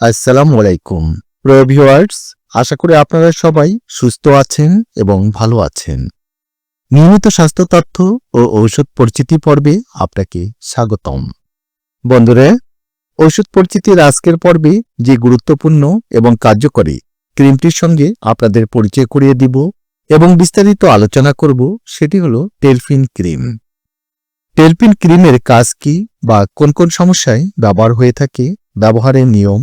আসসালামু আলাইকুম। প্রিয় ভিউয়ার্স, আশা করি আপনারা সবাই সুস্থ আছেন এবং ভালো আছেন। নিয়মিত স্বাস্থ্য তথ্য ও ঔষধ পরিচিতি পর্বে আপনাকে স্বাগতম। বন্ধুরা, ঔষধ পরিচিতির আজকের পর্বে যে গুরুত্বপূর্ণ এবং কার্যকরী ক্রিমটির সঙ্গে আপনাদের পরিচয় করিয়ে দিব এবং বিস্তারিত আলোচনা করব সেটি হলো টেলফিন ক্রিম। টেলফিন ক্রিমের কাজ কি বা কোন কোন সমস্যায় ব্যবহার হয়ে থাকে, ব্যবহারের নিয়ম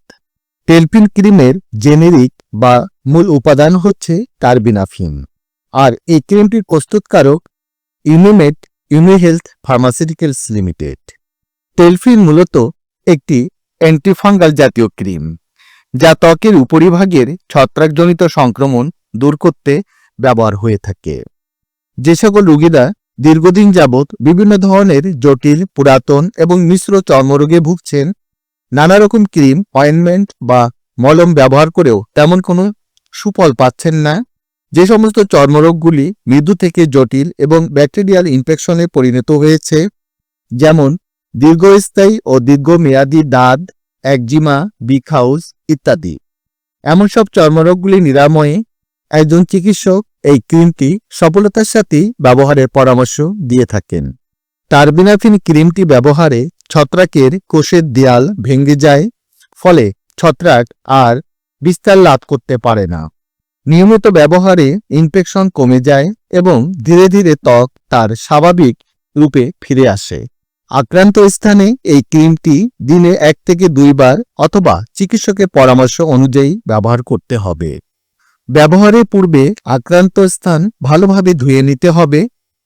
টেলপিন ক্রিমের জেনেরিক বা মূল উপাদান হচ্ছে টার্বিনাফিন আর এই ক্রিমটির প্রস্তুতকারক Unimed Unihealth pharmaceuticals limited. Telfin মূলত একটি অ্যান্টিফাঙ্গাল জাতীয় ক্রিম, যা ত্বকের উপরিভাগের ছত্রাকজনিত সংক্রমণ দূর করতে ব্যবহার হয়ে থাকে। যে সকল রোগীরা দীর্ঘদিন যাবৎ বিভিন্ন ধরনের জটিল, পুরাতন এবং মিশ্র চর্মরোগে ভুগছেন নানা রকম ক্রিম অয়েনমেন্ট বা মলম ব্যবহার করেও তেমন কোনো সুফল পাচ্ছেন না। যে সমস্ত চর্মরোগগুলি মৃদু থেকে জটিল এবং ব্যাকটেরিয়াল ইনফেকশনে পরিণত হয়েছে, যেমন দীর্ঘস্থায়ী ও দীর্ঘমেয়াদী দাঁত, একজিমা বিক হাউস ইত্যাদি। এমন সব চর্মরোগগুলি নিরাময়ে একজন চিকিৎসক এই ক্রিমটি সফলতার সাথে ব্যবহারের পরামর্শ দিয়ে থাকেন। টার্বিনাফিন ক্রিমটি ব্যবহারে ছত্রাকের কোষের দেয়াল ভেঙে যায়, ফলে ছত্রাক আর বিস্তার লাভ করতে পারে না। নিয়মিত ব্যবহারে ইনফেকশন কমে যায় এবং ধীরে ধীরে ত্বক তার স্বাভাবিক রূপে ফিরে আসে। আক্রান্ত স্থানে এই ক্রিমটি দিনে এক থেকে দুইবার অথবা চিকিৎসকের পরামর্শ অনুযায়ী ব্যবহার করতে হবে। ব্যবহারের পূর্বে আক্রান্ত স্থান ভালোভাবে ধুয়ে নিতে হবে,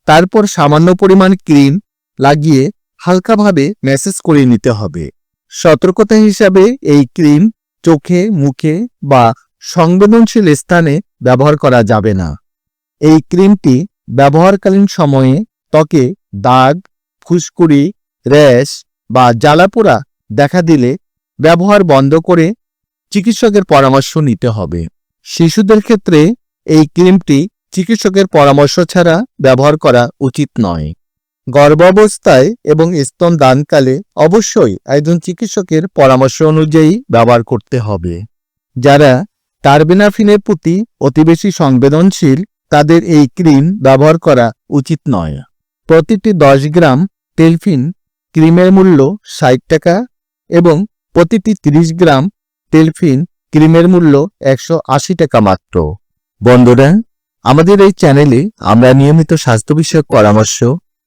তারপর সামান্য পরিমাণ ক্রিম লাগিয়ে হালকাভাবে ম্যাসেজ করে নিতে হবে। সতর্কতা হিসাবে এই ক্রিম চোখে, মুখে বা সংবেদনশীল স্থানে ব্যবহার করা যাবে না। এই ক্রিমটি ব্যবহারকালীন সময়ে ত্বকে দাগ ফুসকুড়ি র্যাশ বা জ্বালাপোড়া দেখা দিলে ব্যবহার বন্ধ করে চিকিৎসকের পরামর্শ নিতে হবে। শিশুদের ক্ষেত্রে এই ক্রিমটি চিকিৎসকের পরামর্শ ছাড়া ব্যবহার করা উচিত নয়। গর্ভাবস্থায় এবং স্তন দানকালে অবশ্যই একজন চিকিৎসকের পরামর্শ অনুযায়ী ব্যবহার করতে হবে। যারা টার্বিনাফিনের প্রতি অতি বেশি সংবেদনশীল, তাদের এই ক্রিম ব্যবহার করা উচিত নয়। প্রতিটি দশ গ্রাম টেলফিন ক্রিমের মূল্য ষাট টাকা এবং প্রতিটি ৩০ গ্রাম টেলফিন ক্রিমের মূল্য একশো আশি টাকা মাত্র। বন্ধুরা, আমাদের এই চ্যানেলে আমরা নিয়মিত স্বাস্থ্য বিষয়ক পরামর্শ